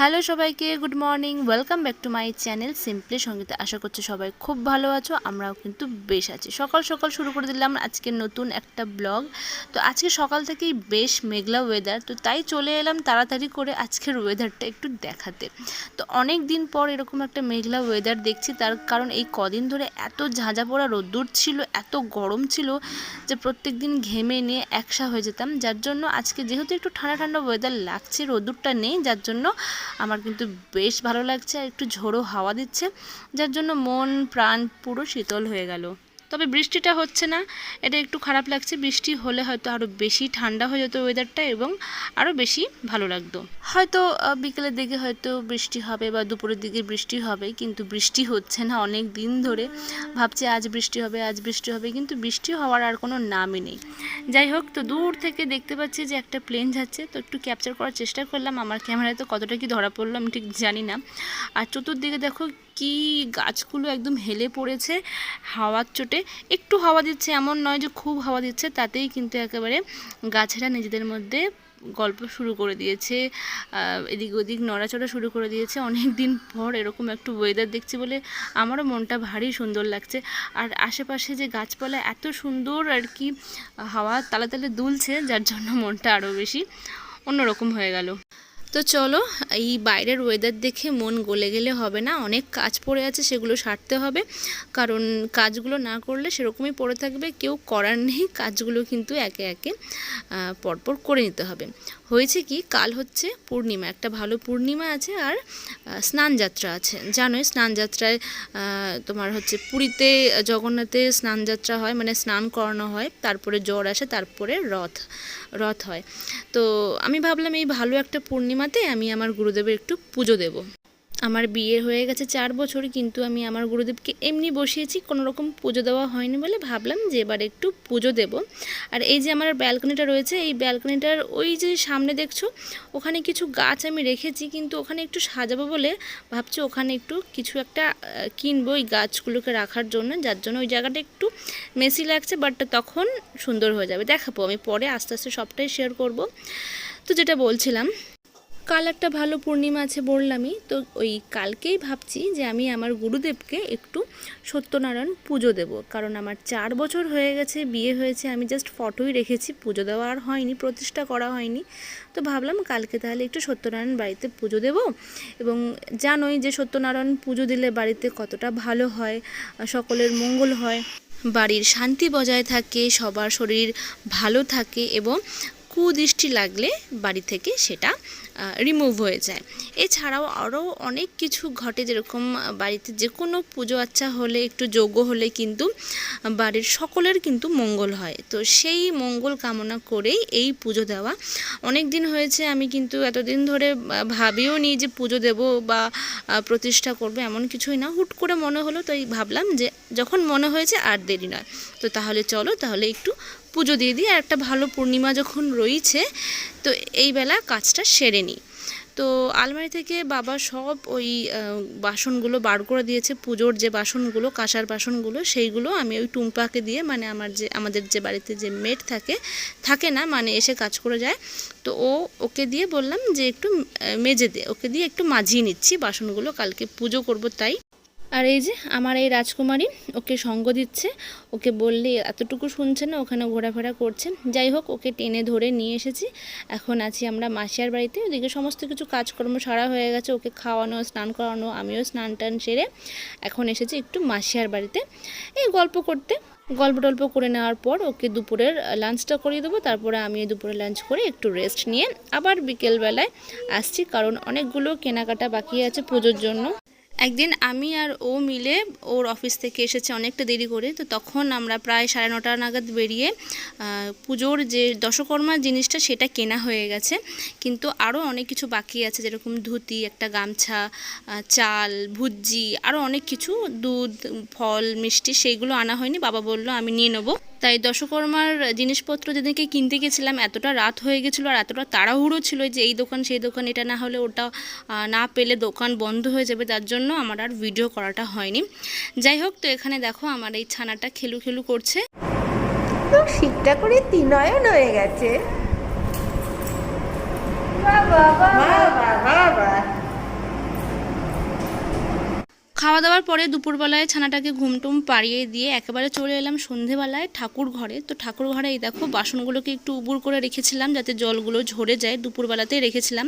Hello সবাইকে, good morning. Welcome back to my channel simply সঙ্গীতে। আশা করছি সবাই খুব ভালো আছো, আমরাও কিন্তু বেশ আছি। সকাল সকাল শুরু করে দিলাম আজকে নতুন একটা ব্লগ। তো আজকে সকাল থেকেই বেশ মেঘলা ওয়েদার তো তাই চলে এলাম তাড়াতাড়ি করে আজকের ওয়েদারটা একটু দেখাতে। তো অনেক দিন পর এরকম একটা মেঘলা ওয়েদার দেখছি, তার কারণ এই কদিন ধরে এত ঝাঁঝা পড়া রোদ্দুর ছিল, এত গরম ছিল যে প্রত্যেক দিন ঘেমে নিয়ে একসা হয়ে যেতাম। যার জন্য আজকে যেহেতু একটু ঠান্ডা ঠান্ডা ওয়েদার লাগছে, রোদ্দুরটা নেই, যার জন্য আমার কিন্তু বেশ ভালো লাগছে আর একটু ঝোড়ো হাওয়া দিচ্ছে, যার জন্য মন, প্রাণ পুরো শীতল হয়ে গেল। তবে বৃষ্টিটা হচ্ছে না। এটা একটু খারাপ লাগছে। বৃষ্টি হলে হয়তো আরও বেশি ঠান্ডা হয়ে যেত ওয়েদারটা এবং আরও বেশি ভালো লাগতো। হয়তো বিকেলের দিকে হয়তো বৃষ্টি হবে বা দুপুরের দিকে বৃষ্টি হবে, কিন্তু বৃষ্টি হচ্ছে না অনেক দিন ধরে। ভাবছি আজ বৃষ্টি হবে, আজ বৃষ্টি হবে, কিন্তু বৃষ্টি হওয়ার আর কোনো নামই নেই। যাই হোক, তো দূর থেকে দেখতে পাচ্ছি যে একটা প্লেন যাচ্ছে। তো একটু ক্যাপচার করার চেষ্টা করলাম। আমার ক্যামেরায় তো কতটা কি ধরা পড়ল আমি ঠিক জানি না। আর চতুর্দিকে দেখো কি গাছগুলো একদম হেলে পড়েছে, হাওয়ার চোটে। একটু হাওয়া দিচ্ছে, এমন নয় যে খুব হাওয়া দিচ্ছে, তাতেই কিন্তু একেবারে গাছেরা নিজেদের মধ্যে গল্প শুরু করে দিয়েছে এদিক ওদিক নড়াচড়া শুরু করে দিয়েছে। অনেক দিন পর এরকম একটু ওয়েদার দেখছি বলে আমারও মনটা ভারী সুন্দর লাগছে। আর আশেপাশে যে গাছপালা এত সুন্দর আর কি, হাওয়া তালে তালে দুলছে, যার জন্য মনটা আরও বেশি অন্যরকম হয়ে গেল। তো চলো, এই বাইরের ওয়েদার দেখে মন গলে গেলে হবে না। অনেক কাজ পড়ে আছে, সেগুলো সারতে হবে। কারণ কাজগুলো না করলে সেরকমই পড়ে থাকবে। কেউ করার নেই, কাজগুলো কিন্তু একে একে পরপর করে নিতে হবে। হয়েছে কি, কাল হচ্ছে পূর্ণিমা, একটা ভালো পূর্ণিমা আছে আর স্নানযাত্রা আছে। জানোই স্নানযাত্রায় তোমার হচ্ছে পুরীতে জগন্নাথে স্নানযাত্রা হয় মানে স্নান করানো হয়, তারপরে জ্বর আসে, তারপরে রথ। রথ হয়। তো আমি ভাবলাম এই ভালো একটা পূর্ণিমাতে আমি আমার গুরুদেবের একটু পুজো দেব। আমার বিয়ে হয়ে গেছে চার বছর, কিন্তু আমি আমার গুরুদেবকে এমনি বসিয়েছি, কোনো রকম পুজো দেওয়া হয়নি বলে ভাবলাম যে এবার একটু পুজো দেব। আর এই যে আমার ব্যালকনিটা রয়েছে, এই ব্যালকনিটার ওই যে সামনে দেখছ, ওখানে কিছু গাছ আমি রেখেছি, কিন্তু ওখানে একটু সাজাবো বলে ভাবছি ওখানে একটু কিছু একটা কিনবো ওই গাছগুলোকে রাখার জন্য, যার জন্য ওই জায়গাটা একটু মেসি লাগছে বাট তখন সুন্দর হয়ে যাবে। দেখাবো, আমি পরে আস্তে আস্তে সবটাই শেয়ার করব। তো যেটা বলছিলাম কাল একটা ভালো পূর্ণিমা আছে বললামই, তো ওই কালকেই ভাবছি যে আমি আমার গুরুদেবকে একটু সত্যনারায়ণ পুজো দেব। কারণ আমার চার বছর হয়ে গেছে, বিয়ে হয়েছে, আমি জাস্ট ফটোই রেখেছি, পুজো দেওয়া আর হয়নি, প্রতিষ্ঠা করা হয়নি। তো ভাবলাম কালকে তাহলে একটু সত্যনারায়ণ বাড়িতে পুজো দেব এবং জানোই যে সত্যনারায়ণ পুজো দিলে বাড়িতে কতটা ভালো হয়, সকলের মঙ্গল হয়, বাড়ির শান্তি বজায় থাকে, সবার শরীর ভালো থাকে এবং কুদৃষ্টি লাগলে বাড়ি থেকে সেটা রিমুভ হয়ে যায়। এছাড়াও আরও অনেক কিছু ঘটে যেরকম বাড়িতে যে কোনো পুজো আচ্ছা হলে, একটু যোগ্য হলে কিন্তু বাড়ির সকলের কিন্তু মঙ্গল হয়। তো সেই মঙ্গল কামনা করেই এই পুজো দেওয়া। অনেক দিন হয়েছে, আমি কিন্তু এতদিন ধরে ভাবিও নি যে পুজো দেব বা প্রতিষ্ঠা করব এমন কিছুই না। হুট করে মনে হলো, তাই ভাবলাম যে যখন মনে হয়েছে আর দেরি নয়। তো তাহলে চলো, তাহলে একটু পুজো দিয়ে দিই, আর একটা ভালো পূর্ণিমা যখন রয়েছে, তো এই বেলা কাজটা সেরে নিই। তো আলমারি থেকে বাবা সব ওই বাসনগুলো বার করে দিয়েছে, পুজোর যে বাসনগুলো, কাঁসার বাসনগুলো, সেইগুলো আমি ওই টুম্পাকে দিয়ে মানে আমার যে, আমাদের যে বাড়িতে যে মেট থাকে থাকে না মানে এসে কাজ করে যায়, তো ও ওকে দিয়ে বললাম যে একটু মেজে দে, ওকে দিয়ে একটু মাজিয়ে নিচ্ছি, বাসনগুলো কালকে পুজো করব তাই। আর এই যে আমার এই রাজকুমারী ওকে সঙ্গ দিচ্ছে, ওকে বললে এতটুকু শুনছে না, ওখানে ঘোরাফেরা করছে। যাই হোক, ওকে টেনে ধরে নিয়ে এসেছি। এখন আছি আমরা মাসিয়ার বাড়িতে। ওদিকে সমস্ত কিছু কাজকর্ম সারা হয়ে গেছে, ওকে খাওয়ানো, স্নান করানো, আমিও স্নান টান সেরে এখন এসেছি একটু মাসিয়ার বাড়িতে। এই গল্প করতে। গল্প টল্প করে নেওয়ার পর ওকে দুপুরের লাঞ্চটা করিয়ে দেবো। তারপরে আমি দুপুরে লাঞ্চ করে একটু রেস্ট নিয়ে আবার বিকেলবেলায় আসছি। কারণ অনেকগুলো কেনাকাটা বাকি আছে পুজোর জন্য। একদিন আমি আর ও মিলে ওর অফিস থেকে এসেছে অনেকটা দেরি করে, তো তখন আমরা প্রায় সাড়ে নটা নাগাদ বেরিয়ে পুজোর যে দশকর্মার জিনিসটা সেটা কেনা হয়ে গেছে। কিন্তু আরও অনেক কিছু বাকি আছে, যেরকম ধুতি, একটা গামছা চাল ভুজি আরও অনেক কিছু, দুধ, ফল, মিষ্টি, সেইগুলো আনা হয়নি। বাবা বলল, আমি নিয়ে নেব। তাই দশকর্মার জিনিসপত্র যেদিনকে কিনতে গেছিলাম এতটা রাত হয়ে গেছিল আর এতটা তাড়াহুড়ো ছিল যে এই দোকান সেই দোকান এটা না হলে ওটা না পেলে দোকান বন্ধ হয়ে যাবে। তার জন্য আমার আর ভিডিও করাটা হয়নি। যাই হোক তো এখানে দেখো আমার এই ছানাটা খেলু খেলু করছে। তো শীতটা করে তিনয়ন হয়ে গেছে। বাবা বাবা বাবা। দাওয়ার পরে দুপুরবেলায় ছানাটাকে ঘুমটুম পাড়িয়ে দিয়ে একেবারে চলে এলাম সন্ধেবেলায় ঠাকুর ঘরে। তো ঠাকুর ঘরে এই দেখো বাসনগুলোকে একটু উবুর করে রেখেছিলাম যাতে জলগুলো ঝরে যায়। দুপুরবেলাতেই রেখেছিলাম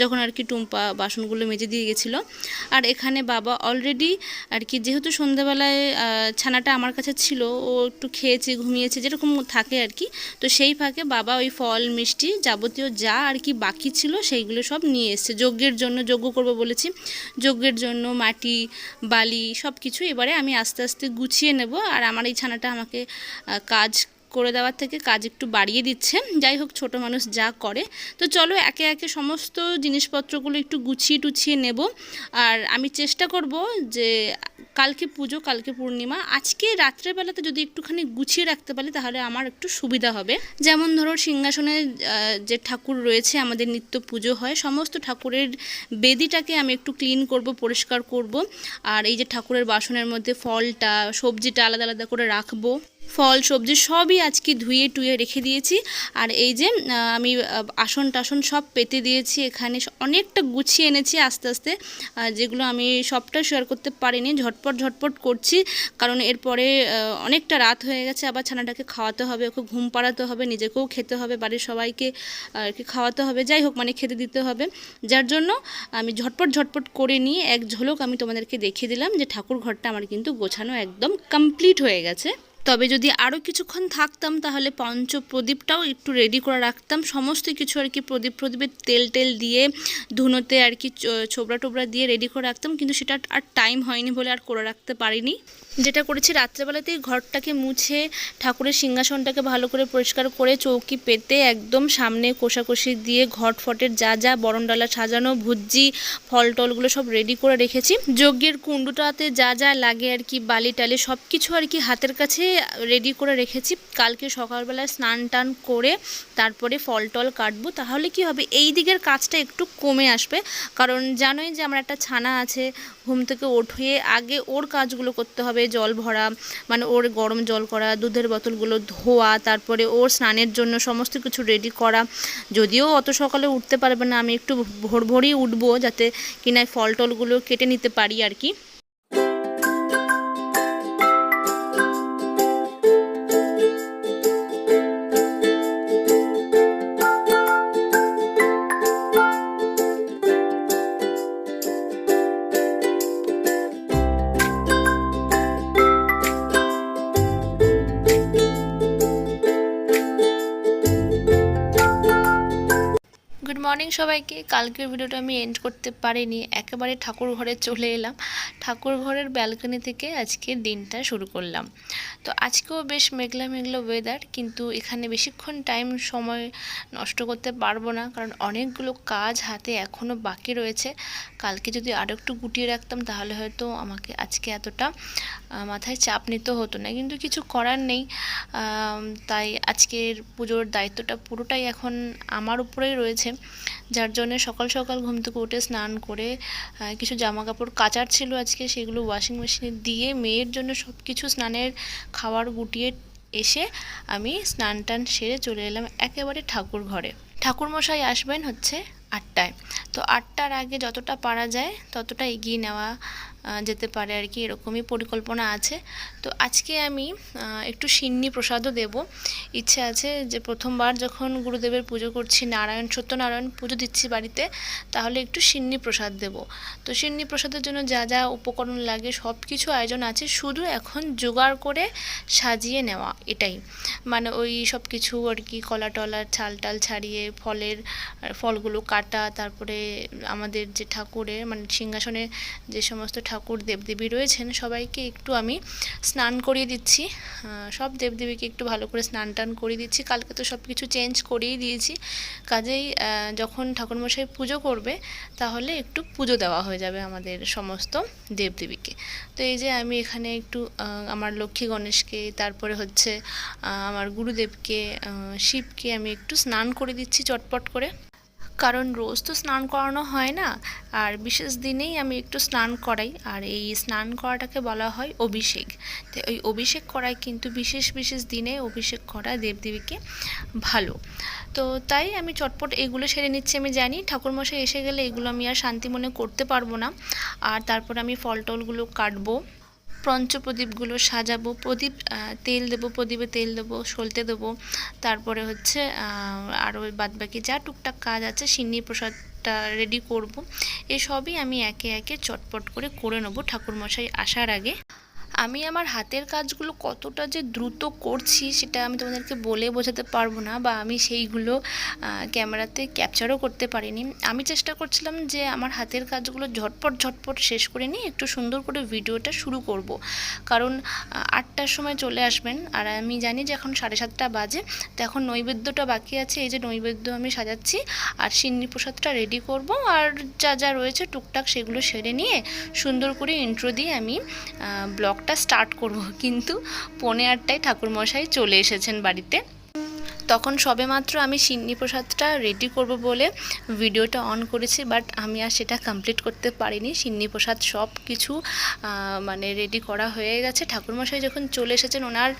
যখন আর কি টুম্পা বাসনগুলো মেজে দিয়ে গেছিল। আর এখানে বাবা অলরেডি আর কি যেহেতু সন্ধেবেলায় ছানাটা আমার কাছে ছিল, ও একটু খেয়েছে, ঘুমিয়েছে, যেরকম থাকে আর কি। তো সেই ফাঁকে বাবা ওই ফল, মিষ্টি যাবতীয় যা আর কি বাকি ছিল সেইগুলো সব নিয়ে এসছে। যজ্ঞের জন্য, যজ্ঞ করব বলেছি। যজ্ঞের জন্য মাটি বালি সব কিছু এবারে আমি আস্তে আস্তে গুছিয়ে নেব আর আমার এই ছানাটা আমাকে কাজ করে দেওয়ার থেকে কাজ একটু বাড়িয়ে দিচ্ছে। যাই হোক, ছোট মানুষ যা করে। তো চলো, একে একে সমস্ত জিনিসপত্রগুলো একটু গুছিয়ে টুছিয়ে নেব। আর আমি চেষ্টা করব যে কালকে পুজো, কালকে পূর্ণিমা। আজকে রাত্রেবেলাতে যদি একটুখানি গুছিয়ে রাখতে পারি, তাহলে আমার একটু সুবিধা হবে। যেমন ধরো, সিংহাসনে যে ঠাকুর রয়েছে, আমাদের নিত্য পুজো হয়, সমস্ত ঠাকুরের বেদিটাকে আমি একটু ক্লিন করব, পরিষ্কার করব। আর এই যে ঠাকুরের বাসনের মধ্যে ফলটা, সবজিটা আলাদা আলাদা করে রাখব। ফল, সবজি সবই আজকে ধুয়ে টুয়ে রেখে দিয়েছি। আর এই যে আমি আসন টাসন সব পেতে দিয়েছি এখানে। অনেকটা গুছিয়ে এনেছি আস্তে আস্তে যেগুলো আমি সবটা শেয়ার করতে পারিনি। ঝটপট ঝটপট করছি, কারণ এরপরে অনেকটা রাত হয়ে গেছে। আবার ছানাটাকে খাওয়াতে হবে, ওকে ঘুম পাড়াতে হবে, নিজেকেও খেতে হবে, বাড়ির সবাইকে আর কি খাওয়াতে হবে। যাই হোক মানে খেতে দিতে হবে। যার জন্য আমি ঝটপট ঝটপট করে নিয়ে এক ঝলক আমি তোমাদেরকে দেখিয়ে দিলাম যে ঠাকুর ঘরটা আমার কিন্তু গোছানো একদম কমপ্লিট হয়ে গেছে। তবে যদি আরও কিছুক্ষণ থাকতাম, তাহলে পঞ্চ প্রদীপটাও একটু রেডি করে রাখতাম। সমস্ত কিছু আর কি প্রদীপ প্রদীপের তেল টেল দিয়ে, ধুনোতে আর কি ছোবড়া টোবড়া দিয়ে রেডি করে রাখতাম। কিন্তু সেটা আর টাইম হয়নি বলে আর করে রাখতে পারিনি। যেটা করেছি, রাত্রেবেলাতেই ঘরটাকে মুছে ঠাকুরের সিংহাসনটাকে ভালো করে পরিষ্কার করে চৌকি পেতে একদম সামনে কোষাকষি দিয়ে ঘট ফটের যা যা বরণডালা সাজানো, ভুজ্জি, ফল টলগুলো সব রেডি করে রেখেছি। যজ্ঞের কুণ্ডুটাতে যা যা লাগে আর কি, বালি টালি সব কিছু আর কি হাতের কাছে রেডি করে রেখেছি। কালকে সকালবেলায় স্নান টান করে তারপরে ফল টল কাটবো, তাহলে কি হবে? এই দিকের কাজটা একটু কমে আসবে। কারণ জানোই যে আমার একটা ছানা আছে, ঘুম থেকে উঠিয়ে আগে ওর কাজগুলো করতে হবে জল ভরা মানে ওর গরম জল করা, দুধের বোতলগুলো ধোয়া, তারপরে ওর স্নানের জন্য সমস্ত কিছু রেডি করা। যদিও অত সকালে উঠতে পারবে না, আমি একটু ভোর ভোরই উঠবো যাতে কিনা ফল টলগুলো কেটে নিতে পারি আর কি। মর্নিং সবাইকে। কালকের ভিডিওটা আমি এন্ড করতে পারিনি। একেবারে ঠাকুর ঘরে চলে এলাম। ঠাকুর ঘরের ব্যালকনি থেকে আজকে দিনটা শুরু করলাম। তো আজকেও বেশ মেঘলা মেঘলা ওয়েদার কিন্তু এখানে বেশিক্ষণ টাইম সময় নষ্ট করতে পারব না, কারণ অনেকগুলো কাজ হাতে এখনও বাকি রয়েছে। কালকে যদি আরও একটু গুটিয়ে রাখতাম, তাহলে হয়তো আমাকে আজকে এতটা মাথায় চাপ নিতে হতো না। কিন্তু কিছু করার নেই। তাই আজকের পুজোর দায়িত্বটা পুরোটাই এখন আমার উপরেই রয়েছে। যার জন্য সকাল সকাল ঘুম থেকে উঠে স্নান করে কিছু জামা কাপড় কাচার ছিল আজকে, সেগুলো ওয়াশিং মেশিনে দিয়ে মেয়ের জন্য সব কিছু স্নানের খাবার গুটিয়ে এসে আমি স্নান টান সেরে চলে এলাম একেবারে ঠাকুর ঘরে। ঠাকুর মশাই আসবেন হচ্ছে আটটায়। তো আটটার আগে যতটা পারা যায় ততটা এগিয়ে নেওয়া যেতে পারে আর কি, এরকমই পরিকল্পনা আছে। তো আজকে আমি একটু সিন্নি প্রসাদও দেব। ইচ্ছে আছে যে প্রথমবার যখন গুরুদেবের পুজো করছি, নারায়ণ, সত্যনারায়ণ পুজো দিচ্ছি বাড়িতে, তাহলে একটু সিন্নি প্রসাদ দেব। তো সিন্নি প্রসাদের জন্য যা যা উপকরণ লাগে, সব কিছু আয়োজন আছে, শুধু এখন জোগাড় করে সাজিয়ে নেওয়া, এটাই। মানে ওই সব কিছু আর কি, কলা টলা ছাল টাল ছাড়িয়ে ফলের ফলগুলো কাটা, তারপরে আমাদের যে ঠাকুরের মানে সিংহাসনে যে সমস্ত ঠাকুর দেবদেবী রয়েছেন, সবাইকে একটু আমি স্নান করিয়ে দিচ্ছি। সব দেবদেবীকে একটু ভালো করে স্নান টান করিয়ে দিচ্ছি। কালকে তো সব কিছু চেঞ্জ করিয়ে দিয়েছি। কাজেই যখন ঠাকুরমশাই পুজো করবে, তাহলে একটু পুজো দেওয়া হয়ে যাবে আমাদের সমস্ত দেবদেবীকে। তো এই যে আমি এখানে একটু আমার লক্ষ্মী গণেশকে, তারপরে হচ্ছে আমার গুরুদেবকে শিবকে আমি একটু স্নান করে দিচ্ছি চটপট করে। কারণ রোজ তো স্নান করানো হয় না। আর বিশেষ দিনেই আমি একটু স্নান করাই। আর এই স্নান করাটাকে বলা হয় অভিষেক। তো ওই অভিষেক করায় কিন্তু বিশেষ বিশেষ দিনে অভিষেক করা দেবদেবীকে ভালো। তো তাই আমি চটপট এগুলো সেরে নিচ্ছি আমি জানি। ঠাকুরমশাই এসে গেলে এগুলো আমি আর শান্তি মনে করতে পারব না। আর তারপর আমি ফল টলগুলো কাটবো। পঞ্চপ্রদীপগুলো সাজাবো, প্রদীপ তেল দেবো, প্রদীপে তেল দেবো, সলতে দেবো। তারপরে হচ্ছে আরও বাদবাকি যা টুকটাক কাজ আছে, সিন্নি প্রসাদটা রেডি করব। এসবই আমি একে একে চটপট করে করে নেব ঠাকুরমশাই আসার আগে। আমি আমার হাতের কাজগুলো কতটা যে দ্রুত করছি সেটা আমি তোমাদেরকে বলে বোঝাতে পারব না বা আমি সেইগুলো ক্যামেরাতে ক্যাপচারও করতে পারিনি। আমি চেষ্টা করছিলাম যে আমার হাতের কাজগুলো ঝটপট ঝটপট শেষ করে নিয়ে একটু সুন্দর করে ভিডিওটা শুরু করব। কারণ আটটার সময় চলে আসবেন আর আমি জানি যে এখন সাড়ে সাতটা বাজে, তো এখন নৈবেদ্যটা বাকি আছে, এই যে নৈবেদ্য আমি সাজাচ্ছি আর সিন্নি প্রসাদটা রেডি করব আর যা যা রয়েছে টুকটাক সেগুলো সেরে নিয়ে সুন্দর করে ইন্ট্রো দিয়ে আমি ব্লগটা স্টার্ট করব। কিন্তু পৌনে আটটায় ঠাকুরমশাই চলে এসেছেন বাড়িতে। তখন সবেমাত্র আমি সিন্নি প্রসাদটা রেডি করব বলে ভিডিওটা অন করেছি বাট আমি আর সেটা কমপ্লিট করতে পারিনি। সিন্নি প্রসাদ সব কিছু মানে রেডি করা হয়ে গেছে। ঠাকুরমশাই যখন চলে এসেছেন, ওনার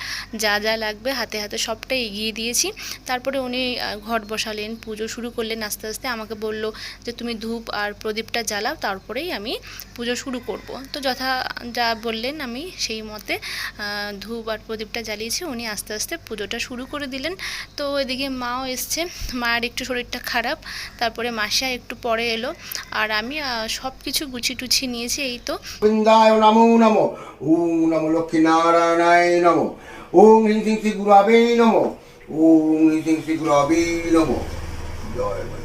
যা যা লাগবে হাতে হাতে সবটা এগিয়ে দিয়েছি। তারপরে উনি ঘট বসালেন, পুজো শুরু করলেন, আস্তে আস্তে আমাকে বলল যে, তুমি ধূপ আর প্রদীপটা জ্বালাও, তারপরেই আমি পুজো শুরু করব। তো যথা যা বললেন আমি সেই মতে ধূপ আর প্রদীপটা জ্বালিয়েছি। উনি আস্তে আস্তে পুজোটা শুরু করে দিলেন। তো এদিকে মাও এসছে। মায়ের একটু শরীরটা খারাপ, তারপরে মাসা একটু পরে এলো। আর আমি সব কিছু গুছি টুছি নিয়েছি, এই তো। বৃন্দায় নমো নমো ওং নমো লক্ষ্মী নারায়ণায় নমো ওং হ্রিং শ্রী শ্রী গুরাবে নমো ওং হ্রিং শ্রী শ্রী গুরাবে নমো। জয় মা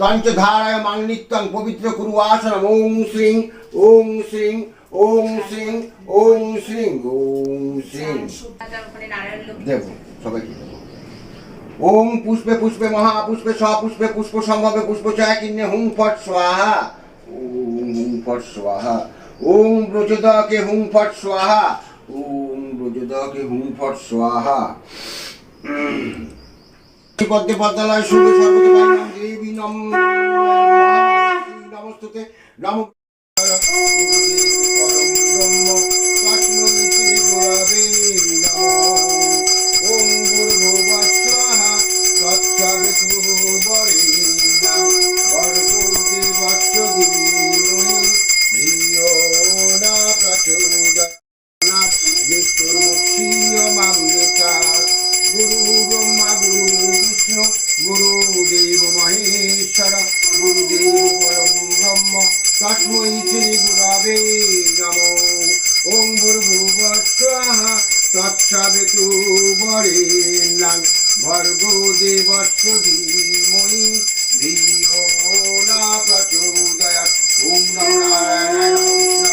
তঞ্চধারায় মাং নিত্যং পবিত্র কুরু আসনম ওং শ্রীং ওং শ্রীং। ওং শ্রীং ওং শ্রীং ওং শ্রীং দেব সবাইকে ওম পুষ্পে পুষ্পে মহা সপুষ্পে পুষ্প সম্ভবে পুষ্প চয় কিন্নে হুং ফট স্বাহা। ওম হুং ফট স্বাহা। ওম ব্রজদকে হুং ফট স্বাহা। ওম ব্রজদকে হুং ফট স্বাহা। পদ্মে পদ্মালয় শুভে সর্বতে দেবী নম নমস্তুতে। নম গুরুদেব মহেশ্বর, গুরুদেব পরম ব্রহ্ম তস্मै শ্রী গুরবে নমঃ। ওম ভূর্ভুবঃ স্বাহা তৎসবিতু বরেণ্যং। ভর্গো দেবস্য ধীমহি ধিয়ো ন প্রচোদয়াৎ। ওম নমো নারায়ণায়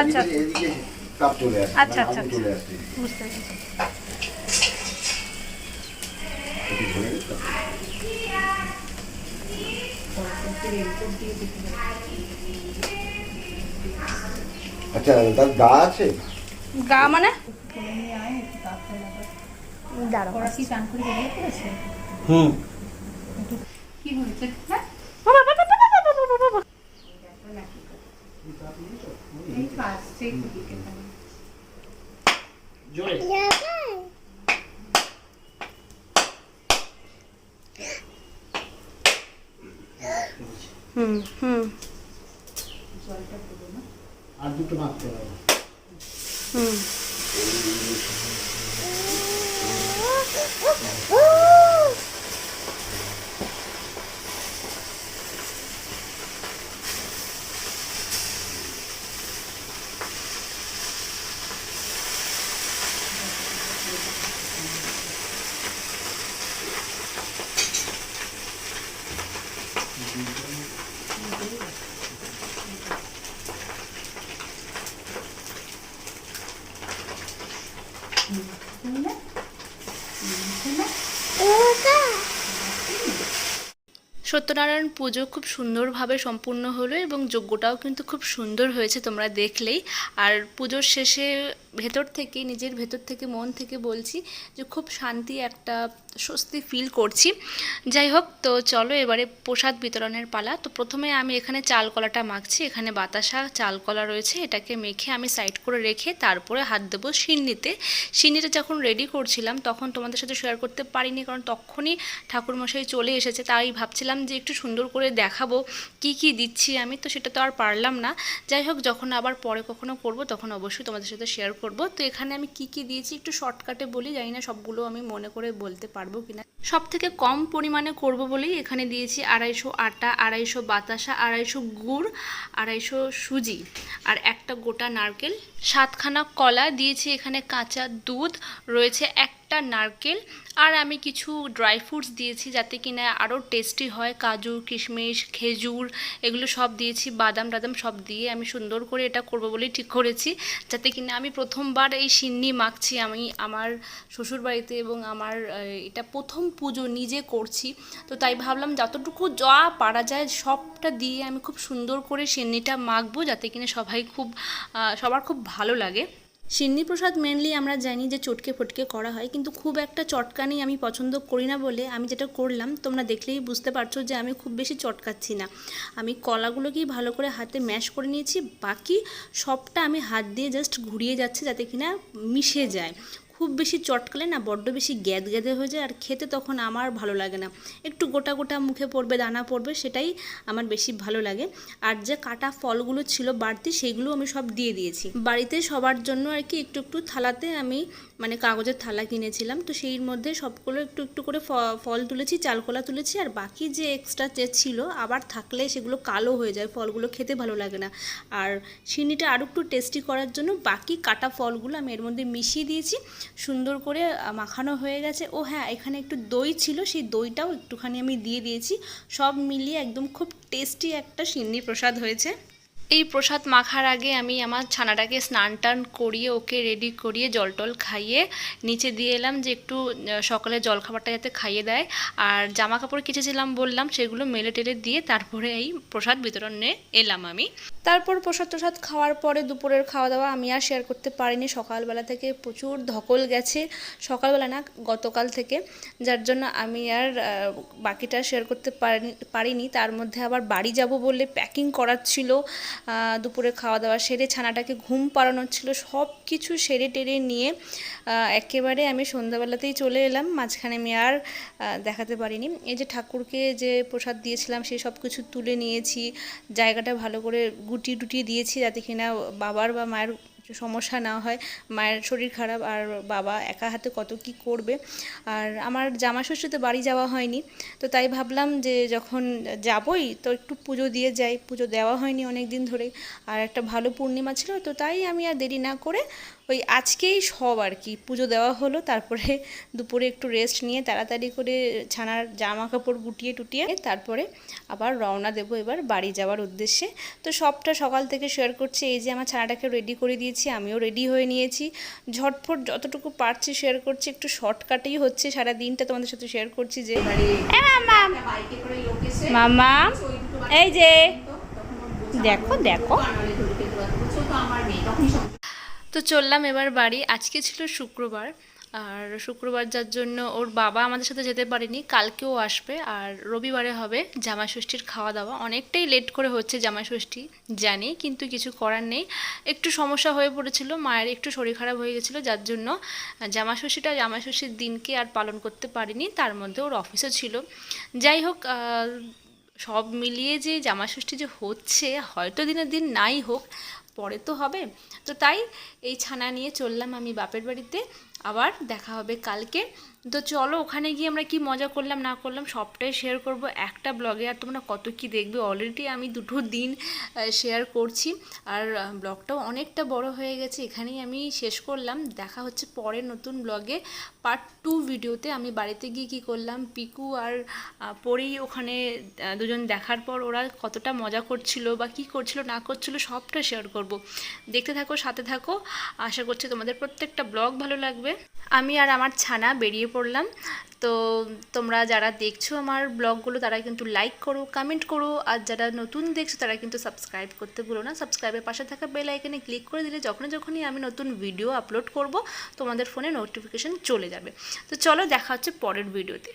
আচ্ছা। এদিকে চলে আচ্ছা, আচ্ছা, চলে বুঝতে পেরেছি। আচ্ছা তার গা আছে? গা মানে? হুম। বাবা, Oh! সত্যনারায়ণ পুজো খুব সুন্দরভাবে সম্পূর্ণ হলো এবং যজ্ঞটাও কিন্তু খুব সুন্দর হয়েছে তোমরা দেখলেই। আর পুজোর শেষে ভেতর থেকে, নিজের ভেতর থেকে, মন থেকে বলছি যে খুব শান্তি একটা স্বস্তি ফিল করছি। যাই হোক, তো চলো এবারে প্রসাদ বিতরণের পালা। তো প্রথমে আমি এখানে চাল কলাটা মাখছি, এখানে বাতাসা চাল কলা রয়েছে, এটাকে মেখে আমি সাইড করে রেখে তারপরে হাত দেবো সিন্নিতে। সিন্নিটা যখন রেডি করছিলাম, তখন তোমাদের সাথে শেয়ার করতে পারিনি, কারণ তখনই ঠাকুরমশাই চলে এসেছে, তাই ভাবছিলাম যে একটু সুন্দর করে দেখাবো কি কি দিচ্ছি আমি, তো সেটা তো আর পারলাম না। যাই হোক, যখন আবার পরে কখনো করব, তখন অবশ্যই তোমাদের সাথে শেয়ার করব। তো এখানে আমি কি কি দিয়েছি একটু শর্টকাটে বলি, জানি না সবগুলো আমি মনে করে বলতে পারব কিনা। সব থেকে কম পরিমাণে করব বলেই এখানে দিয়েছি আড়াইশো আটা, আড়াইশো বাতাসা, আড়াইশো গুড়, আড়াইশো সুজি আর একটা গোটা নারকেল। সাতখানা কলা দিয়েছি এখানে কাঁচা দুধ, রয়েছে একটা নারকেল আর আমি কিছু ড্রাই ফ্রুটস দিয়েছি যাতে কিনা আরও টেস্টি হয়। কাজু, কিশমিশ, খেজুর এগুলো সব দিয়েছি, বাদাম টাদাম সব দিয়ে আমি সুন্দর করে এটা করব বলেই ঠিক করেছি। যাতে কিনা আমি প্রথমবার এই সিন্নি মাখছি, আমি আমার শ্বশুরবাড়িতে এবং আমার এটা প্রথম পুজো নিজে করছি। তো তাই ভাবলাম যতটুকু যা পারা যায় সবটা দিয়ে আমি খুব সুন্দর করে সিন্নিটা মাখবো যাতে কিনা সবাই খুব সবার খুব ভালো লাগে। সিন্নি প্রসাদ মেনলি আমরা জানি যে চটকে ফটকে করা হয়, কিন্তু খুব একটা চটকানি আমি পছন্দ করি না বলে আমি যেটা করলাম, তোমরা দেখলেই বুঝতে পারছ যে আমি খুব বেশি চটকাচ্ছি না। আমি কলাগুলোকেই ভালো করে হাতে ম্যাশ করে নিয়েছি, বাকি সবটা আমি হাত দিয়ে জাস্ট ঘুরিয়ে যাচ্ছি যাতে কিনা মিশে যায়। খুব বেশি চটকালে না বড্ড বেশি গ্যাদ গ্যাদে হয়ে যায়, আর খেতে তখন আমার ভালো লাগে না। একটু গোটা গোটা মুখে পড়বে, দানা পড়বে, সেটাই আমার বেশি ভালো লাগে। আর যে কাটা ফলগুলো ছিল বাড়তি, সেগুলো আমি সব দিয়ে দিয়েছি। বাড়িতে সবার জন্য আর কি একটু একটু থালাতে আমি মানে কাগজের থালা কিনেছিলাম, তো সেই মধ্যে সবগুলো একটু একটু করে ফল তুলেছি, চালকলা তুলেছি, আর বাকি যে এক্সট্রা যে ছিল, আবার থাকলে সেগুলো কালো হয়ে যায়, ফলগুলো খেতে ভালো লাগে না। আর সিন্নিটা আরও একটু টেস্টি করার জন্য বাকি কাটা ফলগুলো আমি এর মধ্যে মিশিয়ে দিয়েছি, সুন্দর করে মাখানো হয়ে গেছে। ও হ্যাঁ এখানে একটু দই ছিল, সেই দইটাও একটুখানি আমি দিয়ে দিয়েছি। সব মিলিয়ে একদম খুব টেস্টি একটা সিন্নি প্রসাদ হয়েছে। এই প্রসাদ মাখার আগে আমি আমার ছানাটাকে স্নান টান করিয়ে ওকে রেডি করিয়ে জল টল খাইয়ে নিচে দিয়ে এলাম যে একটু সকালে জলখাবারটা যাতে খাইয়ে দেয়। আর জামা কাপড় কেচেছিলাম বললাম, সেগুলো মেলে টেলে দিয়ে তারপরে এই প্রসাদ বিতরণে এলাম আমি। তারপর প্রসাদ প্রসাদ খাওয়ার পরে দুপুরের খাওয়া দাওয়া আমি আর শেয়ার করতে পারিনি। সকালবেলা থেকে প্রচুর ধকল গেছে। সকালবেলা না, গতকাল থেকে, যার জন্য আমি আর বাকিটা শেয়ার করতে পারিনি পারিনি। তার মধ্যে আবার বাড়ি যাব বলে প্যাকিং করার ছিল। দুপুরে খাওয়া দাওয়া সেরে ছানাটাকে ঘুম পাড়ানোর ছিল সব কিছু সেরে টেরে নিয়ে একেবারে আমি সন্ধ্যাবেলাতেই চলে এলাম। মাঝখানে আমি আর দেখাতে পারিনি। এই যে ঠাকুরকে যে প্রসাদ দিয়েছিলাম সেই সব কিছু তুলে নিয়েছি, জায়গাটা ভালো করে গুটি টুটিয়ে দিয়েছি, যাতে কিনা বাবার বা মায়ের সমস্যা না হয়। মায়ের শরীর খারাপ আর বাবা একা হাতে কত কি করবে। আর আমার জামা ষষ্ঠীতে বাড়ি যাওয়া হয়নি, তো তাই ভাবলাম যে যখন যাবই তো একটু পুজো দিয়ে যাই। পুজো দেওয়া হয়নি অনেক দিন ধরে আর একটা ভালো পূর্ণিমা ছিল, তো তাই আমি আর দেরি না করে ওই আজকেই সব আর কি। পুজো দেওয়া হলো তারপরে দুপুরে একটু রেস্ট নিয়ে তাড়াতাড়ি করে ছানার জামা কাপড় গুটিয়ে টুটিয়ে তারপরে আবার রওনা দেবো এবার বাড়ি যাওয়ার উদ্দেশ্যে। তো সবটা সকাল থেকে শেয়ার করছি এই যে আমার ছানাটাকে রেডি করে দিয়েছি আমিও রেডি হয়ে নিয়েছি। ঝটফট যতটুকু পারছি শেয়ার করছি একটু শর্টকাটেই হচ্ছে সারা দিনটা তোমাদের সাথে শেয়ার করছি যে মামা! এই যে! দেখো দেখো। তো চললাম এবার বাড়ি। আজকে ছিল শুক্রবার, আর শুক্রবার যার জন্য ওর বাবা আমাদের সাথে যেতে পারেনি, কালকেও আসবে, আর রবিবারে হবে জামা ষষ্ঠীর খাওয়া দাওয়া অনেকটাই লেট করে হচ্ছে জামা ষষ্ঠী জানি, কিন্তু কিছু করার নেই। একটু সমস্যা হয়ে পড়েছিল, মায়ের একটু শরীর খারাপ হয়ে গেছিল, যার জন্য জামা ষষ্ঠীটা দিনকে আর পালন করতে পারিনি, তার মধ্যে ওর অফিসও ছিল। যাই হোক সব মিলিয়ে যে জামা ষষ্ঠী যে হচ্ছে, হয়তো দিনের দিন নাই হোক পরে তো হবে। তো তাই এই ছানা নিয়ে চললাম আমি বাপের বাড়িতে। আবার দেখা হবে কালকে। তো চলো ওখানে গিয়ে আমরা কি মজা করলাম না করলাম সবটাই শেয়ার করব একটা ব্লগে আর তোমরা কত কি দেখবে? অলরেডি আমি দুটো দিন শেয়ার করছি। আর ব্লগটাও অনেকটা বড় হয়ে গেছে এখানেই আমি শেষ করলাম। দেখা হচ্ছে পরের নতুন ব্লগে পার্ট টু ভিডিওতে আমি বাড়িতে গিয়ে কী করলাম? পিকু আর আহ, পরি ওখানে দুজন দেখার পর ওরা কতটা মজা করছিল বা কি করছিল না করছিল সবটা শেয়ার করব। দেখতে থাকো সাথে থাকো। আশা করছি তোমাদের প্রত্যেকটা ব্লগ ভালো লাগবে। আমি আর আমার ছানা বেরিয়ে পড়লাম। তো তোমরা যারা দেখছ আমার ব্লগগুলো, তারা কিন্তু লাইক করো কমেন্ট করো, আর যারা নতুন দেখছ, তারা কিন্তু সাবস্ক্রাইব করতে ভুলো না। সাবস্ক্রাইবের পাশে থাকা বেল আইকনে ক্লিক করে দিলে যখন যখনই আমি নতুন ভিডিও আপলোড করব, তোমাদের ফোনে নোটিফিকেশান চলে যাবে। তো চলো দেখা হচ্ছে পরের ভিডিওতে